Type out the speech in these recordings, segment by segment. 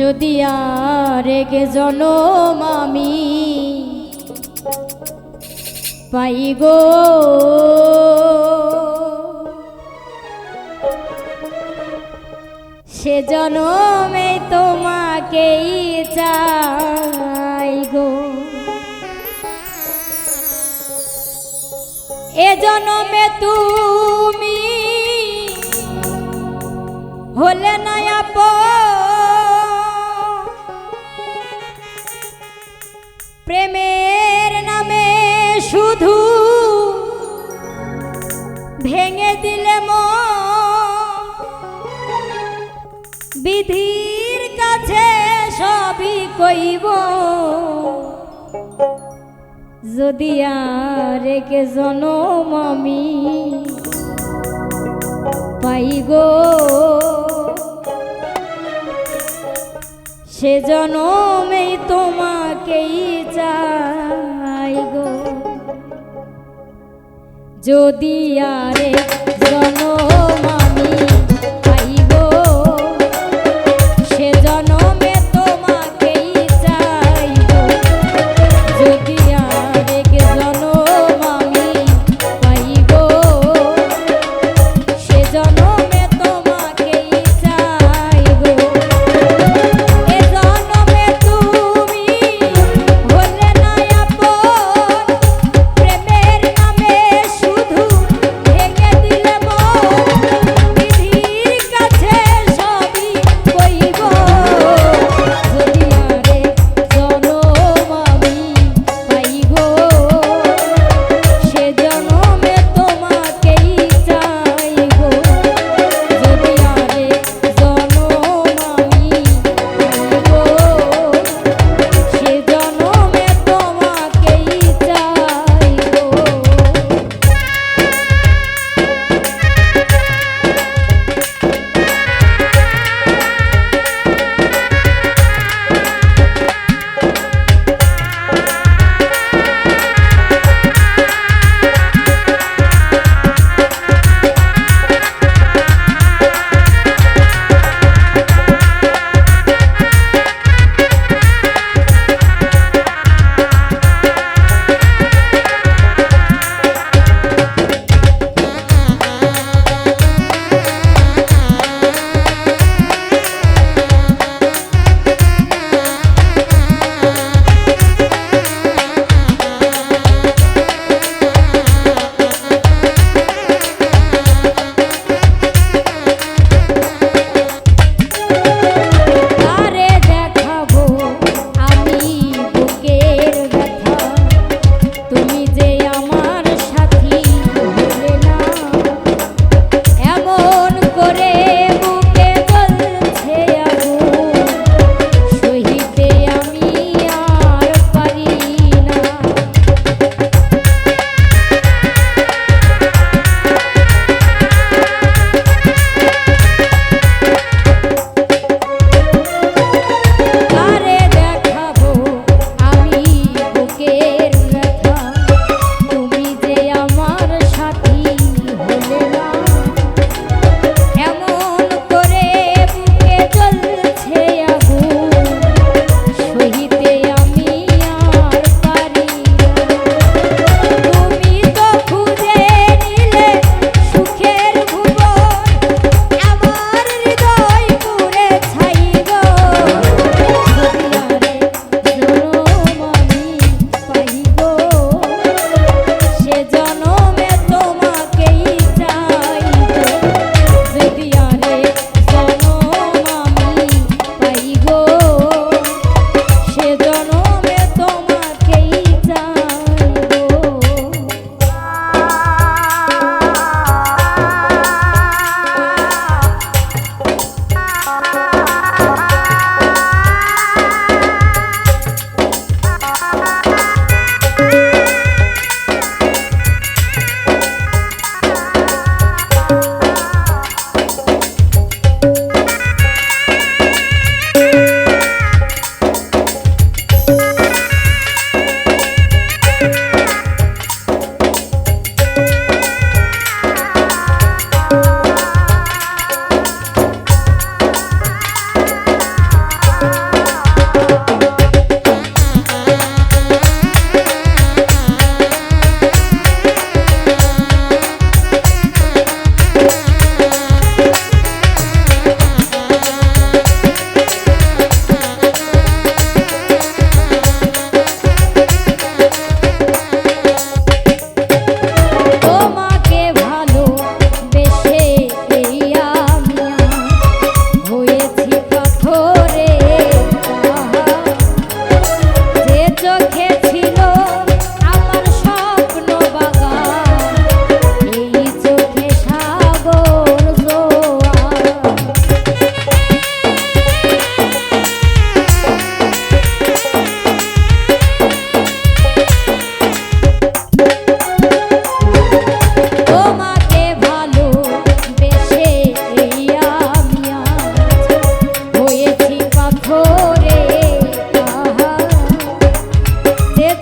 যদি আর গে জনম আমি পাই গো। সে জনমে তোমাকেই চাই গো। এ জনমে তুমি হলে না প্রেমের কইব। যদি আর কে জনম আমি পাই গো, সে জনমেই তোমাকেই চাই গো। যদি আরে জনম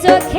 took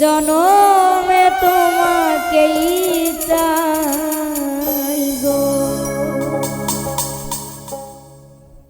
জনমে তোমাকেই